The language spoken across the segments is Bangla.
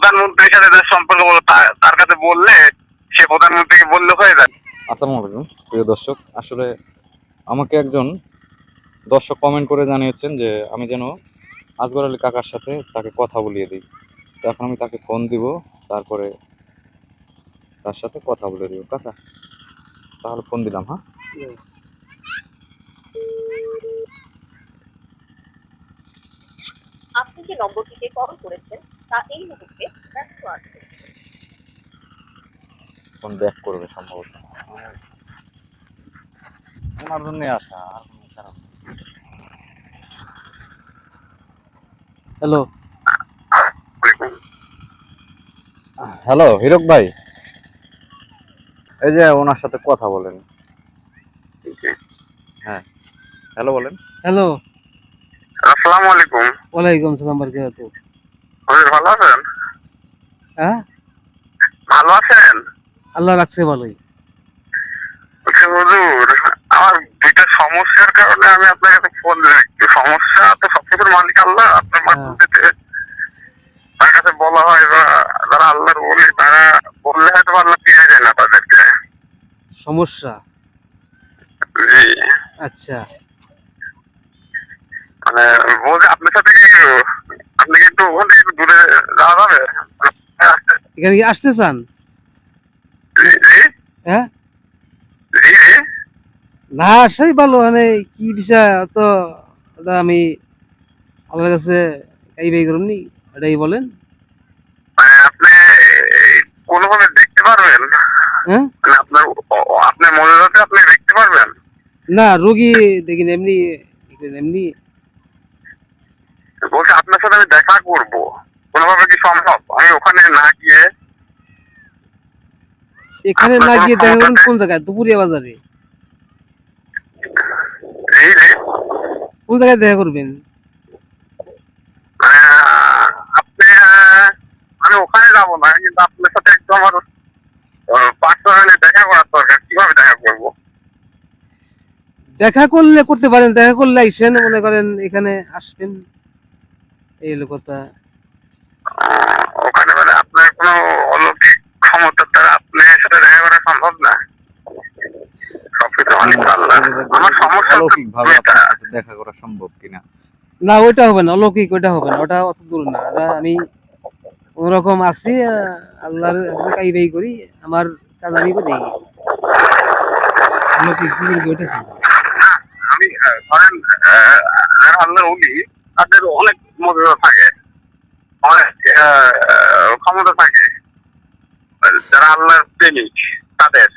প্রধানমন্ত্রীর সাথে তার সম্পর্ক বলো তার কাছে বললে সে প্রধানমন্ত্রীকে বললে হয়ে যাবে। আসসালামু আলাইকুম প্রিয় দর্শক। আসলে আমাকে একজন দর্শক কমেন্ট করে জানিয়েছেন যে আমি যেন আজগর আলী কাকার সাথে তাকে কথা বলিয়ে দিই। তো এখন আমি তাকে ফোন দিব তারপরে তার সাথে কথা বলে দিব। কাকা তাহলে ফোন দিলাম হ্যাঁ? আপনি যে নম্বরটিতে কল করেছেন? তা এই মুহূর্তে ব্যস্ত আছে ফোন ব্যাক করবে সম্ভবত। ওনার জন্য আসা আর কোনো কারণ হ্যালো হ্যালো হিরক ভাই? এই যে ওনার সাথে কথা বলেন। হ্যাঁ। হ্যালো বলেন। হ্যালো আসসালামু আলাইকুম। ওয়ালাইকুম সালাম বারকাতু হুজুর ভালো আছেন? হ্যাঁ? ভালো আছেন? আল্লাহ রাখছে ভালোই। হুজুর আমার দুইটা সমস্যার কারণে আমি আপনার কাছে ফোন দিচ্ছি সমস্যা তো সবকিছুর মালিক আল্লাহ আপনার মাধ্যমে তার কাছে বলা হয় বা যারা আল্লাহর বলি তারা বললে হয়তো আল্লাহ ফিরে যায় না তাদেরকে। সমস্যা। আচ্ছা। মানে বলছে আপনার সাথে কি আপনি ওখান থেকে একটু দূরে যাওয়া যাবে এখানে কি আসতে চান? হ্যাঁ? না আসাই ভালো মানে কি বিষয় তো আমি আল্লাহর কাছে এই বাই করুননি এটাই বলেন। মানে আপনি কোনোভাবে দেখতে পারবেন হ্যাঁ? মানে আপনার আপনার মনোজাতে আপনি দেখতে পারবেন? না রোগী দেখিন এমনি এমনি বলছে আপনার সাথে আমি দেখা করব। কোনোভাবে কি সম্ভব? আমি ওখানে না গিয়ে এখানে না গিয়ে দেখা করুন কোন জায়গায়? দুপুরিয়া বাজারে। কোন জায়গায় দেখা করবেন? আপনি আমি ওখানে যাব না কিন্তু আপনার সাথে একটু আমার পার্সোনালি দেখা করার দরকার কীভাবে দেখা করব? দেখা করলে করতে পারেন দেখা করলে আইসেন মনে করেন এখানে আসবেন। এই হলো কথা ওখানে মানে আপনার কোনো অলৌকিক ক্ষমতার দ্বারা আপনার সাথে দেখা করা সম্ভব না? দেখা করা সম্ভব কিনা? না ওইটা হবে না অলৌকিক ওইটা হবে না ওটা অত দূর না। আমি কোনোরকম আছি আল্লাহর কাইবাই করি আমার কাজ আমি করি। অলৌকিক ওইটা ছিল। আমি ধরেন আল্লাহর উলি তাদের অনেক মর্যাদা থাকে। অনেক ক্ষমতা থাকে। যারা আল্লাহর প্রেমিক তাদের।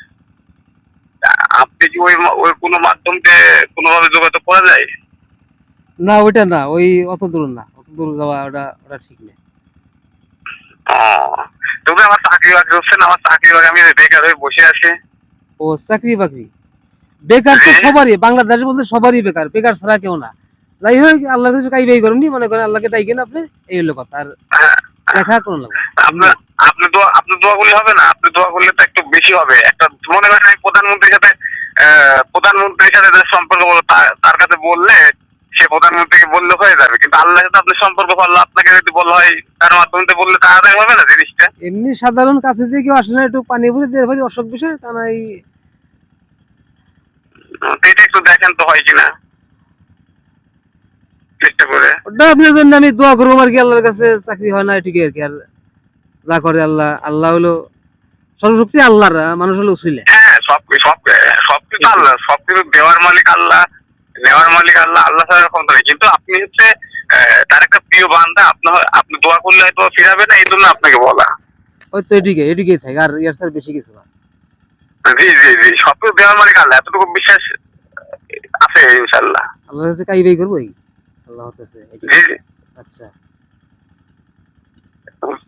আপনি কি ওই ওই কোনো মাধ্যমকে কোনোভাবে যোগাযোগ করা যায়? না ওইটা না ওই অত দূর না। অত দূর যাওয়া ওটা ওটা ঠিক না তবে আমার চাকরি বাকরি হচ্ছে না আমার চাকরি বাকরি আমি বেকার হয়ে বসে আছি। ও চাকরি বাকরি? বেকার তো হ্যাঁ। সবারই বাংলাদেশ বলতে সবারই বেকার বেকার ছাড়া কেউ না। যাই হোক আল্লাহর কাছে কাইবাই করেননি মনে করেন আল্লাহকে ডাইকেন আপনি এই হলো কথা। আর দেখা কোনো লাগবে না। আপনার আপনি দোয়া আপনি দোয়া করলে হবে না আপনি দোয়া করলে তো একটু বেশি হবে। একটা মনে করেন আমি প্রধানমন্ত্রীর সাথে প্রধানমন্ত্রীর সাথে তার সম্পর্ক বলো তার কাছে বললে সে প্রধানমন্ত্রীকে বললে হয়ে যাবে। কিন্তু আল্লাহর সাথে আপনি সম্পর্ক করলে আপনাকে যদি বলা হয় তার মাধ্যমে বললে তাড়াতাড়ি হবে না জিনিসটা? এমনি সাধারণ কাছে দিয়ে কেউ আসলে না একটু পানি ভরে দিয়ে ভাই অসুখ বিষয় তা নাই। তো এটা একটু দেখেন তো হয় কিনা। ওটা আপনার জন্য আমি দোয়া করব আর কি আল্লাহর কাছে চাকরি হয় না এটুকু আর কি আর যা করে আল্লাহ আল্লাহ হলো সর্বশক্তি আল্লাহর মানুষ হলো উসিলে। হ্যাঁ সব সব সবকিছু আল্লাহ সবকিছু দেওয়ার মালিক আল্লাহ নেওয়ার মালিক আল্লাহ আল্লাহ ছাড়া ক্ষমতা নেই। কিন্তু আপনি হচ্ছে তার একটা প্রিয় আপনার আপনি দোয়া করলে হয়তো ফিরাবে না এই জন্য আপনাকে বলা। ওই তো এটুকুই এটুকুই থাকে আর ইয়ার স্যার বেশি কিছু না। জি জি জি সবকিছু দেওয়ার মালিক আল্লাহ এতটুকু বিশ্বাস আছে ইনশাল্লাহ আল্লাহর কাছে কাইবাই করব এই। কাছে আচ্ছা।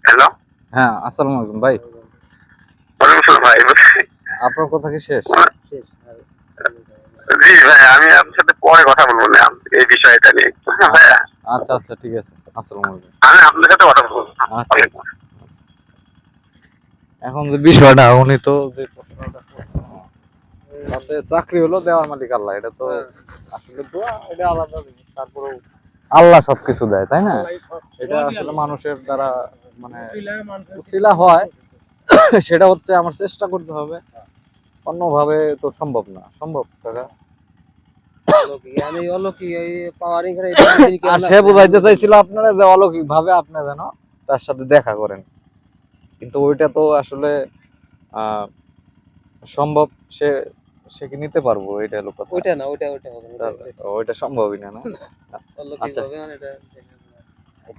হ্যালো। হ্যাঁ আসসালামু আলাইকুম ভাই। ওয়ালাইকুম ভাই আপনার কথা কি শেষ? শেষ জি ভাই আমি আপনার সাথে পরে কথা বলব না এই বিষয়টা নিয়ে। হ্যাঁ আচ্ছা আচ্ছা ঠিক আছে। আসসালামু আলাইকুম। আমি আপনার সাথে কথা বলব। আচ্ছা আচ্ছা। এখন যে বিষয়টা উনি তো যে তাতে চাকরি হলো দেওয়ার মালিক আল্লাহ এটা তো আসলে দোয়া এটা আলাদা জিনিস। তারপরেও আল্লাহ সবকিছু দেয় তাই না? এটা আসলে মানুষের দ্বারা মানে উসিলা হয়। সেটা হচ্ছে আমার চেষ্টা করতে হবে। অন্যভাবে তো সম্ভব না। সম্ভব কাকা? সে বুঝাইতে চাইছিল আপনারা যে অলৌকিক ভাবে আপনি যেন তার সাথে দেখা করেন। কিন্তু ওইটা তো আসলে আহ, সম্ভব সে সে কি নিতে পারব? এটা হলো কথা। ওইটা না ওইটা ওইটা হবে ওইটা। সম্ভবই না না? আচ্ছা।